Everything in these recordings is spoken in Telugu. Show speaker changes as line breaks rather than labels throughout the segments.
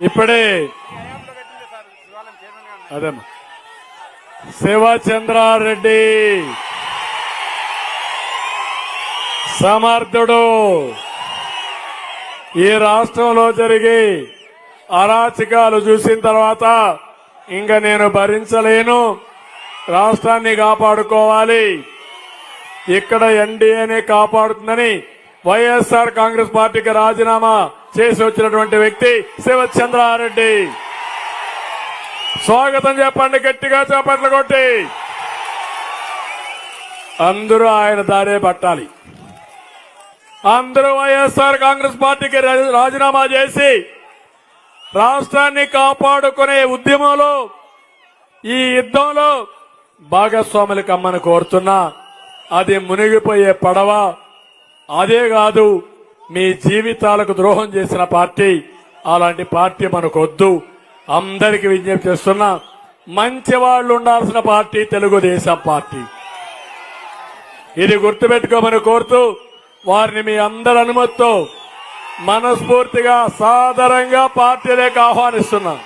ఇప్పుడే అదేమ్మా శివచంద్రారెడ్డి సమర్థుడు. ఈ రాష్ట్రంలో జరిగి అరాచకాలు చూసిన తర్వాత ఇంకా నేను భరించలేను. రాష్ట్రాన్ని కాపాడుకోవాలి. ఇక్కడ ఎన్డీఏనే కాపాడుతుందని వైఎస్ఆర్ కాంగ్రెస్ పార్టీకి రాజీనామా చేసి వచ్చినటువంటి వ్యక్తి శివచంద్రారెడ్డి స్వాగతం చెప్పండి గట్టిగా చేపట్లు కొట్టి. అందరూ ఆయన దారే పట్టాలి. అందరూ వైఎస్ఆర్ కాంగ్రెస్ పార్టీకి రాజీనామా చేసి రాష్ట్రాన్ని కాపాడుకునే ఉద్యమంలో ఈ యుద్ధంలో భాగస్వాములు కమ్మని కోరుతున్నా. అది మునిగిపోయే పడవ. అదే కాదు మీ జీవితాలకు ద్రోహం చేసిన పార్టీ అలాంటి పార్టీ మనకొద్దు. అందరికి విజ్ఞప్తి చేస్తున్నా మంచి వాళ్ళు ఉండాల్సిన పార్టీ తెలుగుదేశం పార్టీ. ఇది గుర్తుపెట్టుకోమని కోరుతూ వారిని మీ అందరి అనుమతితో మనస్ఫూర్తిగా సాదరంగా పార్టీలోకి ఆహ్వానిస్తున్నాం.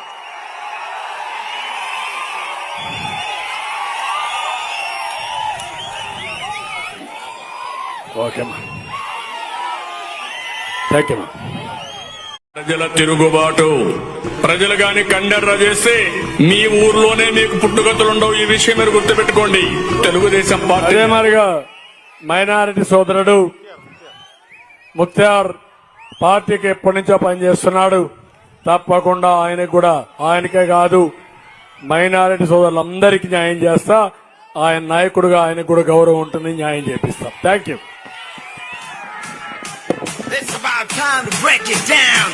ఓకేమ్మా థ్యాంక్ యూ ప్రజల తిరుగుబాటు. ప్రజలు గాని కండెర్ర చేస్తే మీ ఊర్లోనే మీకు పుట్టుగతులుండవు ఈ విషయం మీరు గుర్తుపెట్టుకోండి. తెలుగుదేశం పార్టీ అదే మరిగా మైనారిటీ సోదరుడు ముక్తార్ పార్టీకి ఎప్పటి నుంచో పనిచేస్తున్నాడు. తప్పకుండా ఆయనకు కూడా ఆయనకే కాదు మైనారిటీ సోదరులందరికీ న్యాయం చేస్తా. ఆయన నాయకుడుగా ఆయనకు కూడా గౌరవం ఉంటుంది న్యాయం చేపిస్తాం. Thank you
It's about time to break it down.